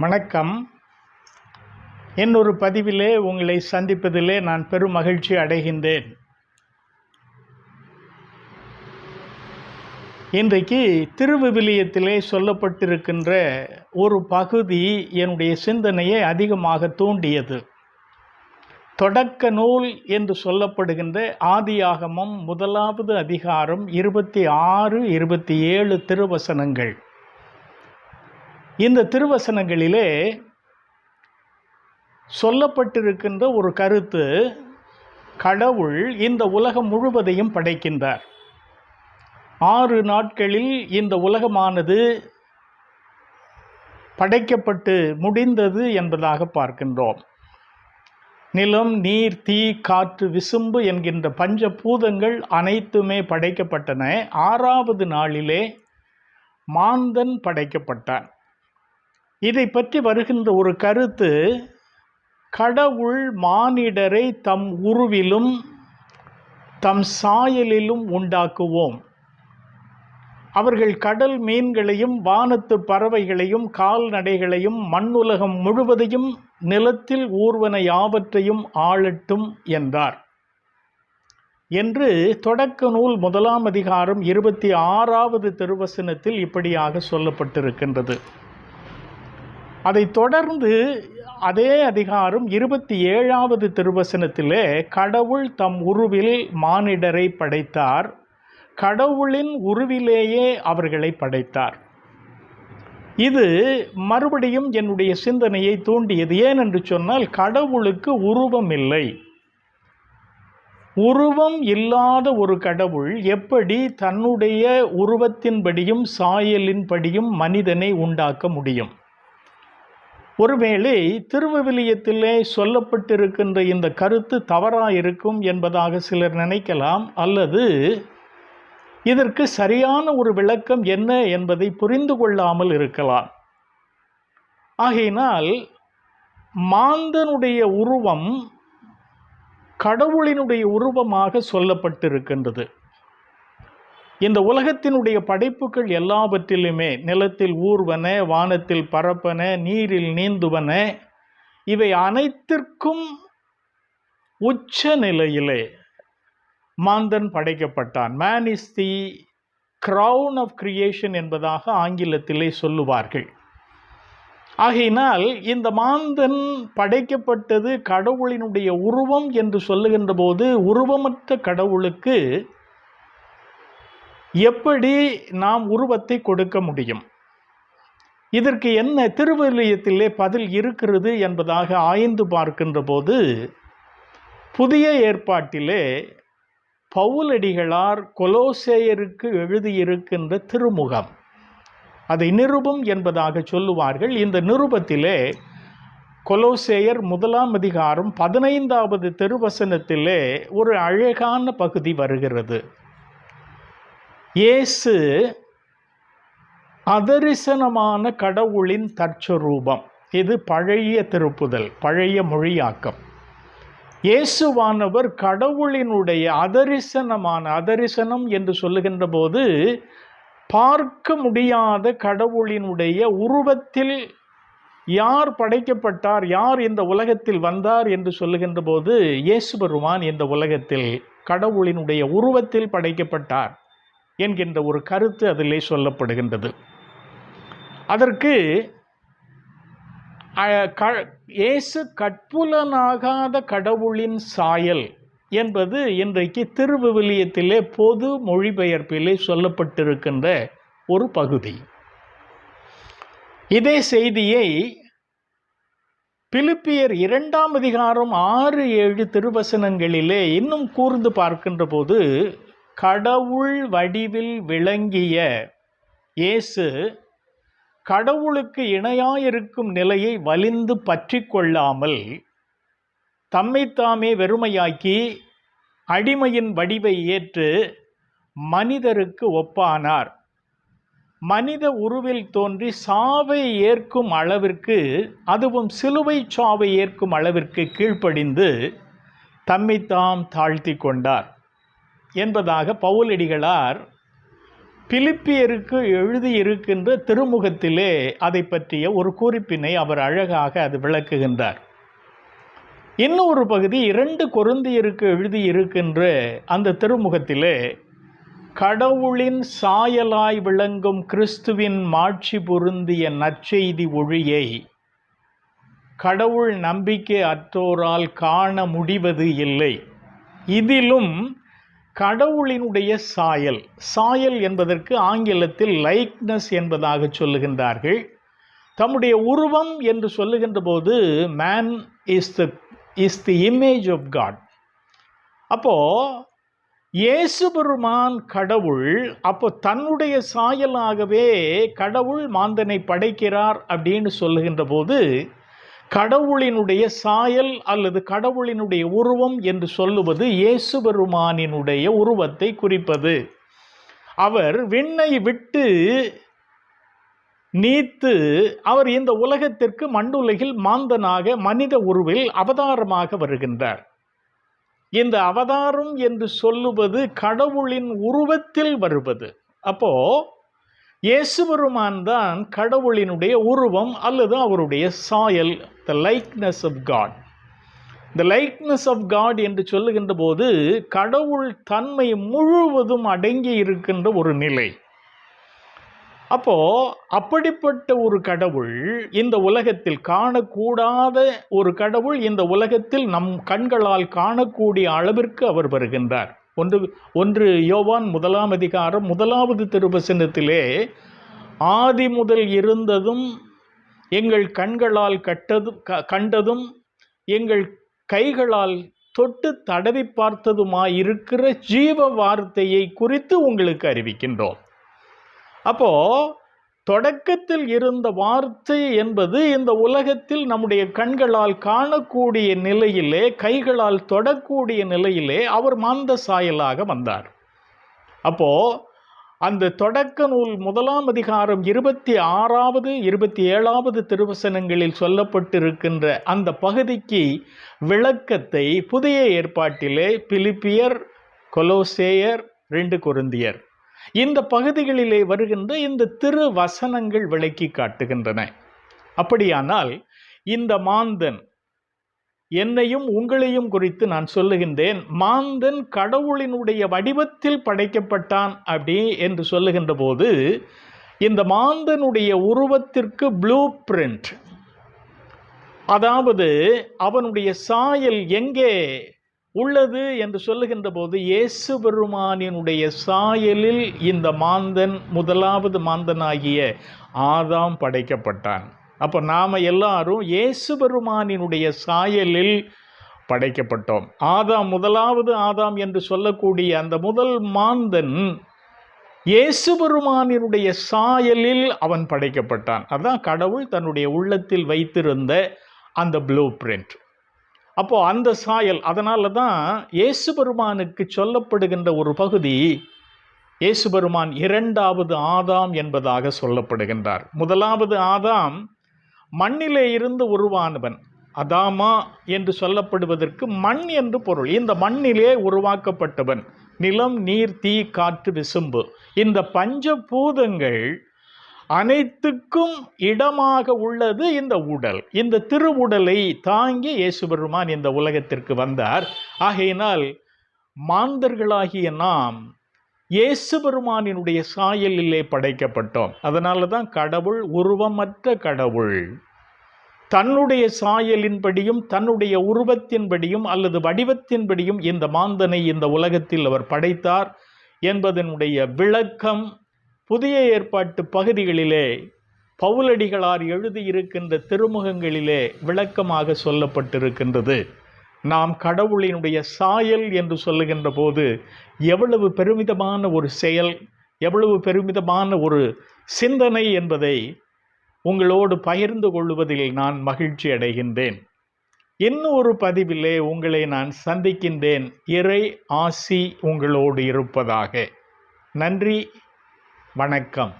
வணக்கம். இன்னொரு பதிவிலே உங்களை சந்திப்பதிலே நான் பெரும் மகிழ்ச்சி அடைகின்றேன். இன்றைக்கு திருவிவிலியத்திலே சொல்லப்பட்டிருக்கின்ற ஒரு பகுதி என்னுடைய சிந்தனையை அதிகமாக தூண்டியது. தொடக்க நூல் என்று சொல்லப்படுகின்ற ஆதியாகமம் முதலாவது அதிகாரம் இருபத்தி ஆறு இருபத்தி ஏழு திருவசனங்கள். இந்த திருவசனங்களிலே சொல்லப்பட்டிருக்கின்ற ஒரு கருத்து கடவுள் இந்த உலகம் முழுவதையும் படைக்கின்றார். ஆறு நாட்களில் இந்த உலகமானது படைக்கப்பட்டு முடிந்தது என்பதாக பார்க்கின்றோம். நிலம் நீர் தீ காற்று விசும்பு என்கின்ற பஞ்ச பூதங்கள் அனைத்துமே படைக்கப்பட்டன. ஆறாவது நாளிலே மாந்தன் படைக்கப்பட்டான். இதை பற்றி வருகின்ற ஒரு கருத்து கடவுள் மானிடரை தம் உருவிலும் தம் சாயலிலும் உண்டாக்குவோம். அவர்கள் கடல் மீன்களையும் வானத்து பறவைகளையும் கால்நடைகளையும் மண்ணுலகம் முழுவதையும் நிலத்தில் ஊர்வன யாவற்றையும் ஆளட்டும் என்றார். என்று தொடக்க நூல் முதலாம் அதிகாரம் இருபத்தி ஆறாவது திருவசனத்தில் இப்படியாக சொல்லப்பட்டிருக்கின்றது. அதைத் தொடர்ந்து அதே அதிகாரம் இருபத்தி ஏழாவது திருவசனத்திலே கடவுள் தம் உருவில் மானிடரை படைத்தார். கடவுளின் உருவிலேயே அவர்களை படைத்தார். இது மறுபடியும் என்னுடைய சிந்தனையை தூண்டியது. ஏன் என்று சொன்னால் கடவுளுக்கு உருவம் இல்லை உருவம் இல்லாத ஒரு கடவுள் எப்படி தன்னுடைய உருவத்தின்படியும் சாயலின்படியும் மனிதனை உண்டாக்க முடியும்? ஒருவேளை திருவிவிலியத்திலே சொல்லப்பட்டிருக்கின்ற இந்த கருத்து தவறாக இருக்கும் என்பதாக சிலர் நினைக்கலாம் அல்லது இதற்கு சரியான ஒரு விளக்கம் என்ன என்பதை புரிந்து கொள்ளாமல் இருக்கலாம். ஆகையினால் மாந்தனுடைய உருவம் கடவுளினுடைய உருவமாக சொல்லப்பட்டிருக்கின்றது. இந்த உலகத்தினுடைய படைப்புகள் எல்லாவற்றிலுமே நிலத்தில் ஊர்வன வானத்தில் பரப்பன நீரில் நீந்துவன இவை அனைத்திற்கும் உச்ச நிலையிலே மாந்தன் படைக்கப்பட்டான். Man is the crown of creation என்பதாக ஆங்கிலத்திலே சொல்லுவார்கள். ஆகையினால் இந்த மாந்தன் படைக்கப்பட்டது கடவுளினுடைய உருவம் என்று சொல்லுகின்ற போது உருவமற்ற கடவுளுக்கு எப்படி நாம் உருவத்தை கொடுக்க முடியும்? இதற்கு என்ன திருவள்ளியத்திலே பதில் இருக்கிறது என்பதாக ஆய்ந்து பார்க்கின்ற போது புதிய ஏற்பாட்டிலே பவுலடிகளார் கொலோசேயருக்கு எழுதியிருக்கின்ற திருமுகம். அதை நிருபம் என்பதாக சொல்லுவார்கள். இந்த நிருபத்திலே கொலோசேயர் முதலாம் அதிகாரம் பதினைந்தாவது திருவசனத்திலே ஒரு அழகான பகுதி வருகிறது. இயேசு அதரிசனமான கடவுளின் தற்சரூபம். இது பழைய திருப்புதல் பழைய மொழியாக்கம். இயேசுவானவர் கடவுளினுடைய அதரிசனமான அதரிசனம் என்று சொல்லுகின்ற போது பார்க்க முடியாத கடவுளினுடைய உருவத்தில் யார் படைக்கப்பட்டார் யார் இந்த உலகத்தில் வந்தார் என்று சொல்லுகின்ற போது இயேசு பெருமான் இந்த உலகத்தில் கடவுளினுடைய உருவத்தில் படைக்கப்பட்டார். என்கின்ற ஒரு கருத்து அதிலே சொல்லப்படுகின்றது. அதற்கு இயேசு கட்புலனாகாத கடவுளின் சாயல் என்பது இன்றைக்கு திருவிவிலியத்திலே பொது மொழிபெயர்ப்பிலே சொல்லப்பட்டிருக்கின்ற ஒரு பகுதி. இதே செய்தியை பிலிப்பியர் இரண்டாம் அதிகாரம் ஆறு ஏழு திருவசனங்களிலே இன்னும் கூர்ந்து பார்க்கின்ற போது கடவுள் வடிவில் விளங்கிய இயேசு கடவுளுக்கு இணையாயிருக்கும் நிலையை வலிந்து பற்றி கொள்ளாமல் தம்மைத்தாமே வெறுமையாக்கி அடிமையின் வடிவை ஏற்று மனிதருக்கு ஒப்பானார். மனித உருவில் தோன்றி சாவை ஏற்கும் அளவிற்கு அதுவும் சிலுவை சாவை ஏற்கும் அளவிற்கு கீழ்ப்படிந்து தம்மைத்தாம் தாழ்த்தி கொண்டார் என்பதாக பவுலடிகளார் பிலிப்பியருக்கு எழுதியிருக்கின்ற திருமுகத்திலே அதை பற்றிய ஒரு குறிப்பினை அவர் அழகாக அது விளக்குகின்றார். இன்னொரு பகுதி இரண்டு கொருந்தியருக்கு எழுதியிருக்கின்ற அந்த திருமுகத்திலே கடவுளின் சாயலாய் விளங்கும் கிறிஸ்துவின் மாட்சி பொருந்திய நற்செய்தி ஒழியை கடவுள் நம்பிக்கை அற்றோரால் காண முடிவது இல்லை. இதிலும் கடவுளினுடைய சாயல். சாயல் என்பதற்கு ஆங்கிலத்தில் லைக்னஸ் என்பதாக சொல்லுகின்றார்கள். தம்முடைய உருவம் என்று சொல்லுகின்ற போது man is the is the image of God அப்போ இயேசு பெருமான் கடவுள் அப்போ தன்னுடைய சாயலாகவே கடவுள் மாந்தனை படைக்கிறார் அப்படின்னு சொல்லுகின்ற போது கடவுளினுடைய சாயல் அல்லது கடவுளினுடைய உருவம் என்று சொல்லுவது இயேசு பெருமானினுடைய உருவத்தை குறிப்பது. அவர் விண்ணை விட்டு நீத்து அவர் இந்த உலகத்திற்கு மண்டுலகில் மாந்தனாக மனித உருவில் அவதாரமாக வருகின்றார். இந்த அவதாரம் என்று சொல்லுவது கடவுளின் உருவத்தில் வருவது. அப்போ இயேசுபெருமான் தான் கடவுளினுடைய உருவம் அல்லது அவருடைய சாயல் the likeness of God the likeness of God என்று சொல்லுகின்ற போது கடவுள் தன்மை முழுவதும் அடங்கி இருக்கின்ற ஒரு நிலை. அப்போ அப்படிப்பட்ட ஒரு கடவுள் இந்த உலகத்தில் காணக்கூடாத ஒரு கடவுள் இந்த உலகத்தில் நம் கண்களால் காணக்கூடிய அளவிற்கு அவர் வருகின்றார். ஒன்று ஒன்று யோவான் முதலாம் அதிகாரம் முதலாவது திருவசனத்திலே ஆதி முதல் இருந்ததும் எங்கள் கண்களால் கட்டதும் க- கண்டதும் எங்கள் கைகளால் தொட்டு தடவி பார்த்ததுமாய் இருக்கிற ஜீவ வார்த்தையை குறித்து உங்களுக்கு அறிவிக்கின்றோம். அப்போது தொடக்கத்தில் இருந்த வார்த்தை என்பது இந்த உலகத்தில் நம்முடைய கண்களால் காணக்கூடிய நிலையிலே கைகளால் தொடக்கூடிய நிலையிலே அவர் மாந்த சாயலாக வந்தார். அப்போ அந்த தொடக்க நூல் முதலாம் அதிகாரம் இருபத்தி ஆறாவது இருபத்தி ஏழாவது திருவசனங்களில் சொல்லப்பட்டிருக்கின்ற அந்த பகுதிக்கு விளக்கத்தை புதிய ஏற்பாட்டிலே பிலிப்பியர் கொலோசேயர் ரெண்டு குருந்தியர் இந்த பகுதிகளிலே வருகின்ற இந்த திரு வசனங்கள் விளக்கி காட்டுகின்றன. அப்படியானால் இந்த மாந்தன் என்னையும் உங்களையும் குறித்து நான் சொல்லுகின்றேன் மாந்தன் கடவுளினுடைய வடிவத்தில் படைக்கப்பட்டான் அப்படி என்று சொல்லுகின்ற போது இந்த மாந்தனுடைய உருவத்திற்கு ப்ளூ பிரிண்ட் அதாவது அவனுடைய சாயல் எங்கே உள்ளது என்று சொல்லுகின்ற போது இயேசு பெருமானினுடைய சாயலில் இந்த மாந்தன் முதலாவது மாந்தனாகிய ஆதாம் படைக்கப்பட்டான். அப்போ நாம் எல்லாரும் இயேசு பெருமானினுடைய சாயலில் படைக்கப்பட்டோம். ஆதாம் முதலாவது ஆதாம் என்று சொல்லக்கூடிய அந்த முதல் மாந்தன் இயேசு பெருமானினுடைய சாயலில் அவன் படைக்கப்பட்டான். அதான் கடவுள் தன்னுடைய உள்ளத்தில் வைத்திருந்த அந்த ப்ளூ பிரிண்ட் அப்போ அந்த சாயல் அதனால தான் இயேசு பெருமானுக்கு சொல்லப்படுகின்ற ஒரு பகுதி இயேசு பெருமான் இரண்டாவது ஆதாம் என்பதாக சொல்லப்படுகின்றார். முதலாவது ஆதாம் மண்ணிலே இருந்து உருவானவன். அதாமா என்று சொல்லப்படுவதற்கு மண் என்று பொருள். இந்த மண்ணிலே உருவாக்கப்பட்டவன். நிலம் நீர் தீ காற்று விசும்பு. இந்த பஞ்சபூதங்கள் அனைத்துக்கும் இடமாக உள்ளது இந்த உடல். இந்த திருவுடலை தாங்கி இயேசு பெருமான் இந்த உலகத்திற்கு வந்தார். ஆகையினால் மாந்தர்களாகிய நாம் இயேசு பெருமானினுடைய சாயலிலே படைக்கப்பட்டோம். அதனால தான் கடவுள் உருவமற்ற கடவுள். தன்னுடைய சாயலின்படியும் தன்னுடைய உருவத்தின்படியும் அல்லது வடிவத்தின்படியும் இந்த மாந்தனை இந்த உலகத்தில் அவர் படைத்தார் என்பதனுடைய விளக்கம் புதிய ஏற்பாட்டு பகுதிகளிலே பவுலடிகளார் எழுதியிருக்கின்ற திருமுகங்களிலே விளக்கமாக சொல்லப்பட்டிருக்கின்றது. நாம் கடவுளினுடைய சாயல் என்று சொல்லுகின்ற போது எவ்வளவு பெருமிதமான ஒரு செயல் எவ்வளவு பெருமிதமான ஒரு சிந்தனை என்பதை உங்களோடு பகிர்ந்து கொள்வதில் நான் மகிழ்ச்சி அடைகின்றேன். இன்னொரு பதிவிலே உங்களை நான் சந்திக்கின்றேன். இறை ஆசி உங்களோடு இருப்பதாக. நன்றி. வணக்கம்.